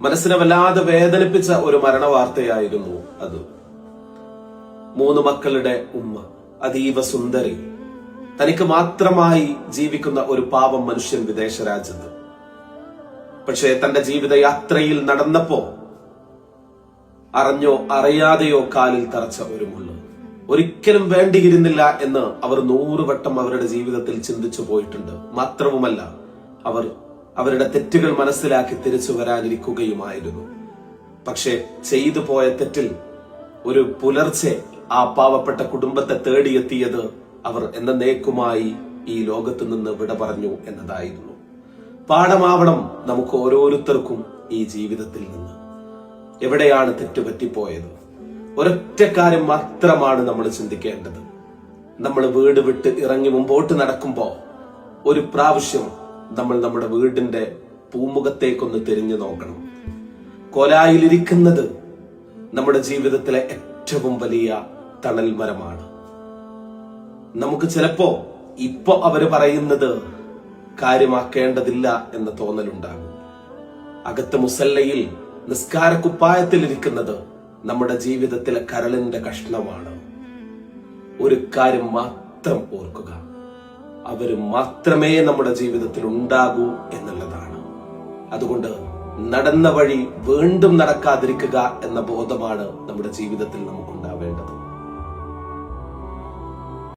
മനസ്സിനെ വല്ലാതെ വേദനിപ്പിച്ച ഒരു മരണവാർത്തയായിരുന്നു അത്. മൂന്ന് മക്കളുടെ ഉമ്മ അതീവ സുന്ദരി. തനിക്ക് മാത്രമായി ജീവിക്കുന്ന ഒരു പാവം മനുഷ്യൻ വിദേശ രാജ്യത്ത്. പക്ഷേ തന്റെ ജീവിതയാത്രയിൽ നടന്നപ്പോ അറിഞ്ഞോ അറിയാതെയോ കാലിൽ തറച്ച ഒരു മുള്ളു. ഒരിക്കലും വേണ്ടിയിരുന്നില്ല എന്ന് അവർ നൂറുവട്ടം അവരുടെ ജീവിതത്തിൽ ചിന്തിച്ചു പോയിട്ടുണ്ട്. മാത്രവുമല്ല അവർ അവരുടെ തെറ്റുകൾ മനസ്സിലാക്കി തിരിച്ചു വരാനിരിക്കുകയുമായിരുന്നു. പക്ഷെ ചെയ്തു പോയ തെറ്റിൽ ഒരു പുലർച്ചെ ആ പാവപ്പെട്ട കുടുംബത്തെ തേടിയെത്തിയത് അവർ എന്ന എന്നേക്കുമായി ഈ ലോകത്തു നിന്ന് വിട പറഞ്ഞു എന്നതായിരുന്നു. പാഠമാവണം നമുക്ക് ഓരോരുത്തർക്കും ഈ ജീവിതത്തിൽ നിന്ന്. എവിടെയാണ് തെറ്റുപറ്റിപ്പോയത്? ഒരൊറ്റ കാര്യം മാത്രമാണ് നമ്മൾ ചിന്തിക്കേണ്ടത്. നമ്മൾ വീട് വിട്ട് ഇറങ്ങി മുമ്പോട്ട് നടക്കുമ്പോ ഒരു പ്രാവശ്യം നമ്മൾ നമ്മുടെ വീടിന്റെ പൂമുഖത്തേക്കൊന്ന് തിരിഞ്ഞു നോക്കണം. കൊലായിലിരിക്കുന്നത് നമ്മുടെ ജീവിതത്തിലെ ഏറ്റവും വലിയ തണൽ മരമാണ് നമുക്ക് ചിലപ്പോ ഇപ്പൊ അവർ പറയുന്നത് കാര്യമാക്കേണ്ടതില്ല എന്ന തോന്നലുണ്ടാകും. അകത്ത് മുസല്ലയിൽ നിസ്കാര കുപ്പായത്തിലിരിക്കുന്നത് നമ്മുടെ ജീവിതത്തിലെ കരളിന്റെ കഷ്ണമാണ്. ഒരു കാര്യം മാത്രം ഓർക്കുക. അവർ മാത്രമേ നമ്മുടെ ജീവിതത്തിൽ ഉണ്ടാകൂ എന്നുള്ളതാണ്. അതുകൊണ്ട് നടന്ന വഴി വീണ്ടും നടക്കാതിരിക്കുക എന്ന ബോധമാണ് നമ്മുടെ ജീവിതത്തിൽ നമുക്ക്